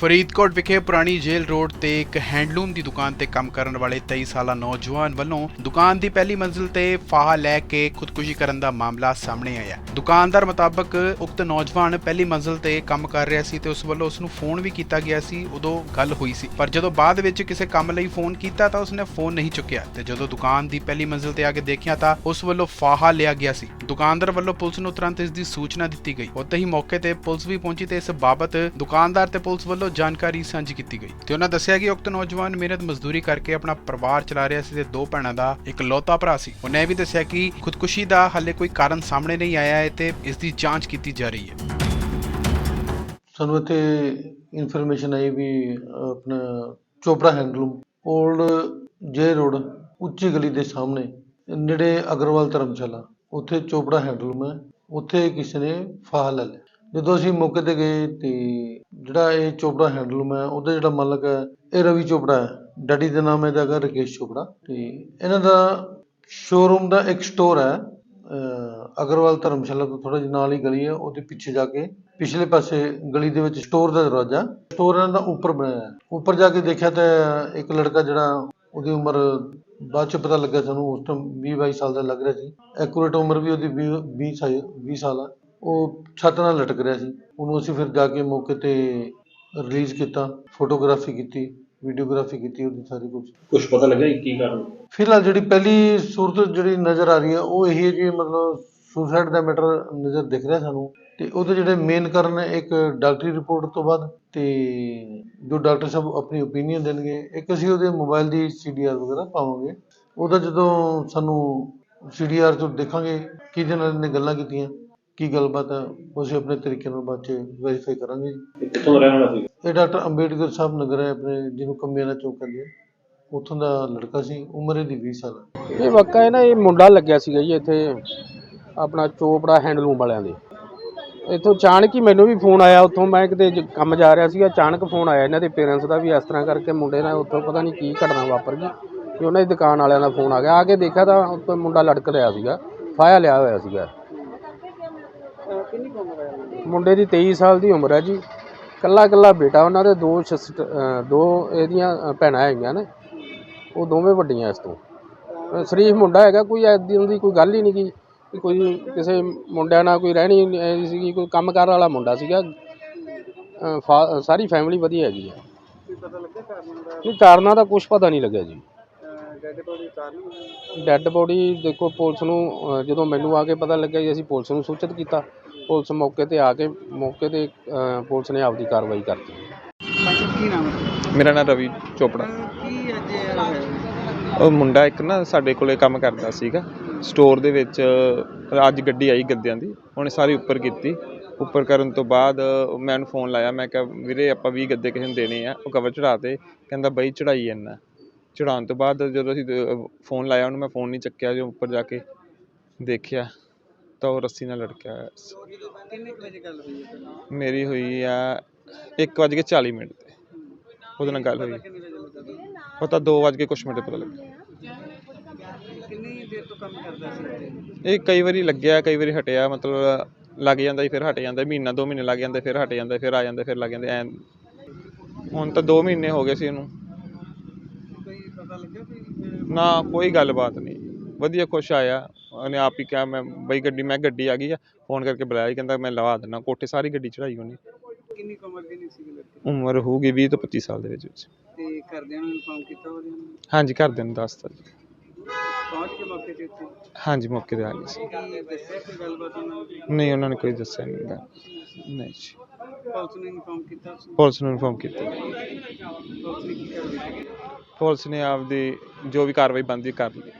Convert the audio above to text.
ਫਰੀਦਕੋਟ ਵਿਖੇ ਪੁਰਾਣੀ ਜੇਲ੍ਹ ਰੋਡ ਤੇ ਇੱਕ ਹੈਂਡਲੂਮ ਦੀ ਦੁਕਾਨ ਤੇ ਕੰਮ ਕਰਨ ਵਾਲੇ 23 ਸਾਲਾ ਨੌਜਵਾਨ ਵੱਲੋਂ ਦੁਕਾਨ ਦੀ ਪਹਿਲੀ ਮੰਜ਼ਿਲ ਤੇ ਫਾਹਾ ਲੈ ਕੇ ਖੁਦਕੁਸ਼ੀ ਕਰਨ ਦਾ ਮਾਮਲਾ ਸਾਹਮਣੇ ਆਇਆ। ਦੁਕਾਨਦਾਰ ਮੁਤਾਬਕ ਉਕਤ ਨੌਜਵਾਨ ਪਹਿਲੀ ਮੰਜ਼ਿਲ ਤੇ ਕੰਮ ਕਰ ਰਿਹਾ ਸੀ ਤੇ ਉਸ ਵੱਲੋਂ ਉਸ ਨੂੰ ਫੋਨ ਵੀ ਕੀਤਾ ਗਿਆ ਸੀ, ਉਦੋਂ ਗੱਲ ਹੋਈ ਸੀ। ਪਰ ਜਦੋਂ ਬਾਅਦ ਵਿੱਚ ਕਿਸੇ ਕੰਮ ਲਈ ਫੋਨ ਕੀਤਾ ਤਾਂ ਉਸਨੇ ਫੋਨ ਨਹੀਂ ਚੁੱਕਿਆ ਤੇ ਜਦੋਂ ਦੁਕਾਨ ਦੀ ਪਹਿਲੀ ਮੰਜ਼ਿਲ ਤੇ ਆ ਕੇ ਦੇਖਿਆ ਤਾਂ ਉਸ ਵੱਲੋਂ ਫਾਹਾ ਲਿਆ ਗਿਆ ਸੀ। ਦੁਕਾਨਦਾਰ ਵੱਲੋਂ ਪੁਲਿਸ ਨੂੰ ਤੁਰੰਤ ਇਸ ਦੀ ਸੂਚਨਾ ਦਿੱਤੀ ਗਈ। ਉੱਥੇ ਹੀ ਮੌਕੇ ਤੇ ਪੁਲਿਸ ਵੀ ਪਹੁੰਚੀ ਤੇ ਇਸ ਬਾਬਤ ਦੁਕਾਨਦਾਰ ਤੇ ਪੁਲਿਸ ਵੱਲੋਂ ਜਾਣਕਾਰੀ ਸਾਂਝੀ ਕੀਤੀ ਗਈ ਤੇ ਉਹਨਾਂ ਦੱਸਿਆ ਕਿ ਉਕਤ ਨੌਜਵਾਨ ਮਿਹਨਤ ਮਜ਼ਦੂਰੀ ਕਰਕੇ ਆਪਣਾ ਪਰਿਵਾਰ ਚਲਾ ਰਿਹਾ ਸੀ ਤੇ ਦੋ ਭੈਣਾਂ ਦਾ ਇੱਕ ਭਰਾ ਸੀ। ਉਹਨੇ ਇਹ ਵੀ ਦੱਸਿਆ ਕਿ ਖੁਦਕੁਸ਼ੀ ਦਾ ਹਾਲੇ ਕੋਈ ਕਾਰਨ ਸਾਹਮਣੇ ਨਹੀਂ ਆਇਆ ਹੈ ਤੇ ਇਸ ਦੀ ਜਾਂਚ ਕੀਤੀ ਜਾ ਰਹੀ ਹੈ। ਸਾਨੂੰ ਇੱਥੇ ਇਨਫੋਰਮੇਸ਼ਨ ਆਈ ਵੀ ਆਪਣਾ Chopra handloom old J road, ਉੱਚੀ ਗਲੀ ਦੇ ਸਾਹਮਣੇ, ਨੇੜੇ ਅਗਰਵਾਲ ਧਰਮਸ਼ਾਲਾ। ਉੱਥੇ ਚੋਪੜਾ ਹੈਂਡਲੂਮ ਹੈ, ਉੱਥੇ ਕਿਸੇ ਨੇ ਫਾਹਾ ਲੈ ਲਿਆ। ਜਦੋਂ ਅਸੀਂ ਮੌਕੇ ਤੇ ਗਏ ਤੇ ਜਿਹੜਾ ਇਹ ਚੋਪੜਾ ਹੈਂਡਲੂਮ ਹੈ ਉਹਦਾ ਜਿਹੜਾ ਮਾਲਕ ਹੈ, ਇਹ ਰਵੀ ਚੋਪੜਾ ਹੈ। ਡੈਡੀ ਦਾ ਨਾਮ ਇਹਦਾ ਹੈਗਾ ਰਕੇਸ਼ ਚੋਪੜਾ। ਤੇ ਇਹਨਾਂ ਦਾ ਸ਼ੋਰੂਮ ਦਾ ਇੱਕ ਸਟੋਰ ਹੈ। ਅਗਰਵਾਲ ਧਰਮਸ਼ਾਲਾ ਤੋਂ ਥੋੜਾ ਜਿਹਾ ਨਾਲ ਹੀ ਗਲੀ ਹੈ, ਉਹਦੇ ਪਿੱਛੇ ਜਾ ਕੇ, ਪਿਛਲੇ ਪਾਸੇ ਗਲੀ ਦੇ ਵਿੱਚ ਸਟੋਰ ਦਾ ਦਰਵਾਜ਼ਾ। ਸਟੋਰ ਇਹਨਾਂ ਦਾ ਉੱਪਰ ਬਣਿਆ ਹੈ। ਉੱਪਰ ਜਾ ਕੇ ਦੇਖਿਆ ਤਾਂ ਇੱਕ ਲੜਕਾ ਜਿਹੜਾ, ਉਹਦੀ ਉਮਰ ਬਾਅਦ ਚ ਪਤਾ ਲੱਗਾ ਸਾਨੂੰ, ਉਸ ਟਾਈਮ 20 22 ਸਾਲ ਦਾ ਲੱਗ ਰਿਹਾ ਸੀ। ਐਕੂਰੇਟ ਉਮਰ ਵੀ ਉਹਦੀ 20 20 ਸਾਲ 20 ਸਾਲ ਆ। ਉਹ ਛੱਤ ਨਾਲ ਲਟਕ ਰਿਹਾ ਸੀ। ਉਹਨੂੰ ਅਸੀਂ ਫਿਰ ਜਾ ਕੇ ਮੌਕੇ ਤੇ ਰਿਲੀਜ਼ ਕੀਤਾ ਫੋਟੋਗ੍ਰਾਫੀ ਕੀਤੀ ਵੀਡੀਓਗ੍ਰਾਫੀ ਕੀਤੀ ਉਹਦੀ ਸਾਰੀ ਕੁਝ ਕੁਝ ਪਤਾ ਲੱਗਾ ਜੀ ਕੀ ਕਾਰਨ? ਫਿਲਹਾਲ ਜਿਹੜੀ ਪਹਿਲੀ ਸੂਰਤ ਜਿਹੜੀ ਨਜ਼ਰ ਆ ਰਹੀ ਹੈ ਉਹ ਇਹ ਹੈ ਜੀ ਮਤਲਬ ਸੁਸਾਈਡ ਦਾ ਮੈਟਰ ਨਜ਼ਰ ਦਿਖ ਰਿਹਾ ਸਾਨੂੰ। ਤੇ ਉਹਦੇ ਜਿਹੜੇ ਮੇਨ ਕਾਰਨ ਇੱਕ ਡਾਕਟਰੀ ਰਿਪੋਰਟ ਤੋਂ ਬਾਅਦ ਤੇ ਜੋ ਡਾਕਟਰ ਸਾਹਿਬ ਆਪਣੀ ਓਪੀਨੀਅਨ ਦੇਣਗੇ ਇੱਕ ਅਸੀਂ ਉਹਦੇ ਮੋਬਾਈਲ ਦੀ ਸੀਡੀਆਰ ਵਗੈਰਾ ਪਾਵਾਂਗੇ। ਉਹਦਾ ਜਦੋਂ ਸਾਨੂੰ ਸੀਡੀਆਰ ਤੋਂ ਦੇਖਾਂਗੇ ਕਿਹਦੇ ਨਾਲ ਇਹਨੇ ਗੱਲਾਂ ਕੀਤੀਆਂ। ਕੀ ਗੱਲਬਾਤ ਹੈ? ਉਹ ਅਸੀਂ ਆਪਣੇ ਤਰੀਕੇ ਨਾਲ ਬਾਅਦ ਚ ਵੈਰੀਫਾਈ ਕਰਾਂਗੇ ਜੀ। ਇਹ ਕਿੱਥੋਂ ਦਾ ਰਹਿਣ ਵਾਲਾ ਸੀ ਇਹ ਡਾਕਟਰ ਅੰਬੇਡਕਰ ਸਾਹਿਬ ਨਗਰ ਹੈ ਆਪਣੇ ਜਿਹਨੂੰ ਕੰਮਿਆਣਾ ਚੌਕ ਕਹਿੰਦੇ ਆ। ਉੱਥੋਂ ਦਾ ਲੜਕਾ ਸੀ ਉਮਰ ਇਹਦੀ 20 ਸਾਲ ਹੈ। ਇਹ ਵਾਕਾ ਹੈ ਨਾ ਇਹ ਮੁੰਡਾ ਲੱਗਿਆ ਸੀਗਾ ਜੀ ਇੱਥੇ ਆਪਣਾ ਚੋਪੜਾ ਹੈਂਡਲੂਮ ਵਾਲਿਆਂ ਦੇ। ਇੱਥੋਂ ਅਚਾਨਕ ਹੀ ਮੈਨੂੰ ਵੀ ਫੋਨ ਆਇਆ ਉੱਥੋਂ ਮੈਂ ਕਿਤੇ ਜ- ਕੰਮ ਜਾ ਰਿਹਾ ਸੀਗਾ ਅਚਾਨਕ ਫੋਨ ਆਇਆ ਇਹਨਾਂ ਦੇ ਪੇਰੈਂਟਸ ਦਾ ਵੀ ਇਸ ਤਰ੍ਹਾਂ ਕਰਕੇ ਮੁੰਡੇ ਨਾਲ ਉੱਥੋਂ ਪਤਾ ਨਹੀਂ ਕੀ ਘਟਨਾ ਵਾਪਰ ਗਈ ਕਿ ਉਹਨਾਂ ਦੀ ਦੁਕਾਨ ਵਾਲਿਆਂ ਦਾ ਫੋਨ ਆ ਗਿਆ। ਆ ਕੇ ਦੇਖਿਆ ਤਾਂ ਉੱਥੇ ਮੁੰਡਾ ਲੜਕ ਰਿਹਾ ਸੀਗਾ ਫਾਇਆ ਲਿਆ ਹੋਇਆ ਸੀਗਾ। ਮੁੰਡੇ ਦੀ 23 ਸਾਲ ਦੀ ਉਮਰ ਹੈ ਜੀ। ਕੱਲਾ ਕੱਲਾ ਬੇਟਾ, ਉਹਨਾਂ ਦੇ ਦੋ ਸਿਸਟ- ਅਹ ਦੋ ਇਹਦੀਆਂ, ਅਹ, ਭੈਣਾਂ ਹੈਗੀਆਂ ਨੇ। ਉਹ ਦੋਵੇਂ ਵੱਡੀਆਂ ਇਸ ਤੋਂ। ਅਹ, ਸ਼ਰੀਫ ਮੁੰਡਾ ਹੈਗਾ, ਕੋਈ ਐਦੀ ਦੀ ਕੋਈ ਗੱਲ ਹੀ ਨਹੀਂ ਗੀ। ਕਿ ਕੋਈ ਕਿਸੇ ਮੁੰਡਿਆਂ ਨਾਲ ਕੋਈ ਰਹਿਣੀ ਨਹੀਂ ਸੀਗੀ, ਕੋਈ ਕੰਮਕਾਰ ਵਾਲਾ ਮੁੰਡਾ ਸੀਗਾ। ਅਹ, ਫਾ- ਸਾਰੀ ਫੈਮਿਲੀ ਵਧੀਆ ਹੈਗੀ ਹੈ ਨਹੀਂ, ਕਾਰਨਾਂ ਦਾ ਕੁਝ ਪਤਾ ਨਹੀਂ ਲੱਗਿਆ ਜੀ। ਡੈੱਡ ਬੋਡੀ ਦੇਖੋ ਪੁਲਿਸ ਨੂੰ ਜਦੋਂ ਮੈਨੂੰ ਆ ਕੇ ਪਤਾ ਲੱਗਿਆ ਜੀ ਅਸੀਂ ਪੁਲਿਸ ਨੂੰ ਸੂਚਿਤ ਕੀਤਾ। ਪੁਲਿਸ ਮੌਕੇ ਤੇ ਆ ਕੇ ਮੌਕੇ ਤੇ ਪੁਲਿਸ ਨੇ ਆਪਦੀ ਕਾਰਵਾਈ ਕਰਤੀ। ਮੇਰਾ ਨਾਮ ਰਵੀ ਚੋਪੜਾ। ਉਹ ਮੁੰਡਾ ਇੱਕ ਨਾ ਸਾਡੇ ਕੋਲੇ ਕੰਮ ਕਰਦਾ ਸੀਗਾ। ਸਟੋਰ ਦੇ ਵਿੱਚ ਅੱਜ ਗੱਡੀ ਆਈ ਗੱਦਿਆਂ ਦੀ। ਉਹਨੇ ਸਾਰੀ ਉੱਪਰ ਕੀਤੀ। ਉੱਪਰ ਕਰਨ ਤੋਂ ਬਾਅਦ ਮੈਂ ਉਹਨੂੰ ਫੋਨ ਲਾਇਆ। ਮੈਂ ਕਿਹਾ ਵੀਰੇ ਆਪਾਂ 20 ਗੱਦੇ ਕਿਸੇ ਨੂੰ ਦੇਣੇ ਆ। ਉਹ ਕਵਰ ਚੜਾਤੇ ਕਹਿੰਦਾ ਬਈ ਚੜਾਈ ਇੰਨਾ ਚੜਾਉਣ ਤੋਂ ਬਾਅਦ ਜਦੋਂ ਅਸੀਂ ਫੋਨ ਲਾਇਆ ਉਹਨੂੰ ਮੈਂ ਫੋਨ ਨਹੀਂ ਚੱਕਿਆ ਜੋ ਉੱਪਰ ਜਾ ਕੇ ਦੇਖਿਆ ਤਾਂ ਉਹ ਰੱਸੀ ਨਾਲ ਲਟਕਿਆ ਹੋਇਆ ਸੀ। ਮੇਰੀ ਹੋਈ ਆ 1:40 ਮਿੰਟ ਤੇ। ਉਹਦੇ ਨਾਲ ਗੱਲ ਹੋਈ। ਉਹ ਤਾਂ 2 ਵਜੇ ਕੁਛ ਮਿੰਟ ਪਤਾ ਲੱਗਾ। ਇਹ ਕਈ ਵਾਰੀ ਲੱਗਿਆ ਕਈ ਵਾਰੀ ਹਟਿਆ ਮਤਲਬ ਲੱਗ ਜਾਂਦਾ ਸੀ ਫਿਰ ਹਟ ਜਾਂਦਾ ਮਹੀਨਾ ਦੋ ਮਹੀਨੇ ਲੱਗ ਜਾਂਦੇ ਫਿਰ ਹਟ ਜਾਂਦਾ ਫਿਰ ਆ ਜਾਂਦਾ ਫਿਰ ਲੱਗ ਜਾਂਦੇ ਐ। ਹੁਣ ਤਾਂ 2 ਮਹੀਨੇ ਹੋ ਗਏ ਸੀ ਇਹਨੂੰ। ਨਾ ਕੋਈ ਗੱਲਬਾਤ ਨਹੀਂ। ਵਧੀਆ ਖੁਸ਼ ਆਇਆ। ਉਹਨੇ ਆਪ ਹੀ ਕਿਹਾ ਮੈਂ ਬਈ ਗੱਡੀ ਮੈਂ ਗੱਡੀ ਆ ਗਈ ਆ। ਫੋਨ ਕਰਕੇ ਬੁਲਾਇਆ ਸੀ, ਕਹਿੰਦਾ ਮੈਂ ਲਵਾ ਦਿੰਦਾ। ਕੋਠੇ ਸਾਰੀ ਗੱਡੀ ਚੜਾਈ ਉਹਨੇ। ਕਿੰਨੀ ਕੁ ਉਮਰ ਦੀ ਨਹੀਂ ਸੀ ਲੜਕੀ ਉਮਰ ਹੋਊਗੀ 20 ਤੋਂ 25 ਸਾਲ ਦੇ ਵਿੱਚ ਵਿੱਚ। ਤੇ ਘਰਦਿਆਂ ਨੂੰ ਇਨਫਾਰਮ ਕੀਤਾ ਉਹਦੇ ਨੂੰ ਹਾਂਜੀ ਘਰਦਿਆਂ ਨੂੰ ਦੱਸਤਾ ਜੀ। ਪਹੁੰਚ ਕੇ ਮੌਕੇ ਤੇ ਉੱਥੇ ਹਾਂਜੀ ਮੌਕੇ ਤੇ ਆ ਗਏ ਸੀ। ਕੀ ਦੱਸਿਆ ਕੋਈ ਗੱਲਬਾਤ ਉਹਨਾਂ ਨੂੰ ਨਹੀਂ ਉਹਨਾਂ ਨੇ ਕੋਈ ਦੱਸਿਆ ਨਹੀਂ ਗਾ। ਨਹੀਂ ਜੀ। ਪੁਲਿਸ ਨੂੰ ਇਨਫਾਰਮ ਕੀਤਾ? ਪੁਲਿਸ ਨੂੰ ਇਨਫੋਰਮ ਕੀਤਾ। ਪੁਲਿਸ ਨੇ ਕੀ ਕਰ ਦਿੱਤਾ? ਪੁਲਿਸ ਨੇ ਆਪਦੀ ਜੋ ਵੀ ਕਾਰਵਾਈ ਬਣਦੀ ਕਰ ਲਈ।